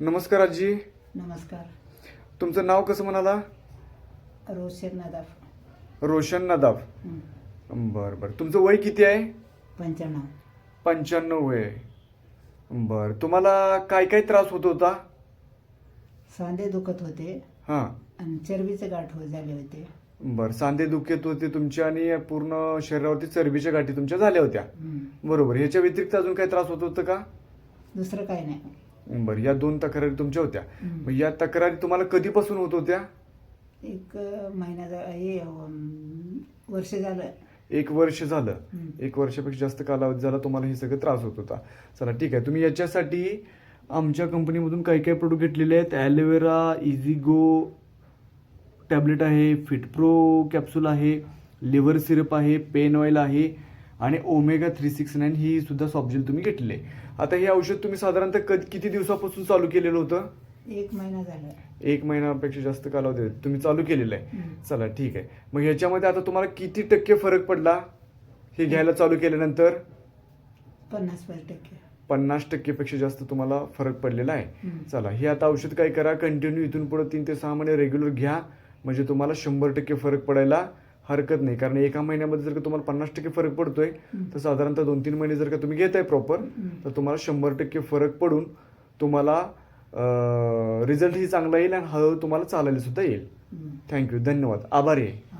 नमस्कार आजी. नमस्कार. तुमचं नाव कसं म्हणाला? रोशन नदाफ. रोशन नदाफ. बरं बरं. तुमचं वय किती आहे? पंच्याण्णव. पंच्याण्णव वय. बरं. तुम्हाला काय काय त्रास होत होता? सांधे दुखत होते. हां. आणि चरबीचे गाठ हो झाले होते. बरं. सांधे दुखत होते तुमच्या आणि पूर्ण शरीरावरती चरबीच्या गाठी तुमच्या झाल्या होत्या. हं. बरोबर. ह्याच्या व्यतिरिक्त अजून काही त्रास होत होतं का? दुसरं काही नाही. बरं या दोन तक्रारी तुमच्या होत्या. मग या तक्रारी तुम्हाला कधीपासून होत होत्या? एक महिना झा- हे अं, वर्ष झालं. एक वर्ष झालं. एक वर्षापेक्षा जास्त कालावधी झाला तुम्हाला हे सगळं त्रास होत होता. चला ठीक आहे. तुम्ही याच्यासाठी आमच्या कंपनीमधून काही काही प्रोडक्ट घेतलेले आहेत. ॲलोवेरा इझिगो टॅबलेट आहे फिटप्रो कॅप्सूल आहे लिव्हर सिरप आहे पेन ऑइल आहे. आणि ओमेगा थ्री सिक्स नाईन ही सुद्धा सॉफ्टजेल तुम्ही घेतलेले आता हे औषध तुम्ही साधारणतः कधी किती दिवसापासून चालू केलेलं होतं? एक महिना झाला. एक महिन्यापेक्षा जास्त कालावधी तुम्ही चालू केलेलं आहे. चला ठीक आहे. मग ह्याच्यामध्ये आता तुम्हाला किती टक्के फरक पडला? हे घ्यायला चालू केल्यानंतर? पन्नास टक्के. पन्नास टक्केपेक्षा जास्त तुम्हाला फरक पडलेला आहे. चला हे आता औषध काय करा? कंटिन्यू इथून पुढे तीन ते सहा महिने रेग्युलर घ्या. म्हणजे तुम्हाला शंभर टक्के फरक पडायला हरकत नाही कारण एका महिन्यामध्ये जर का तुम्हाला पन्नास टक्के फरक पडतोय. तर साधारणतः दोन तीन महिने जर का तुम्ही घेताय प्रॉपर हं. तर तुम्हाला शंभर टक्के फरक पडून तुम्हाला रिझल्टही चांगला येईल आणि हळूहळू तुम्हाला चालायला सुद्धा येईल. थँक्यू धन्यवाद आभारी आहे.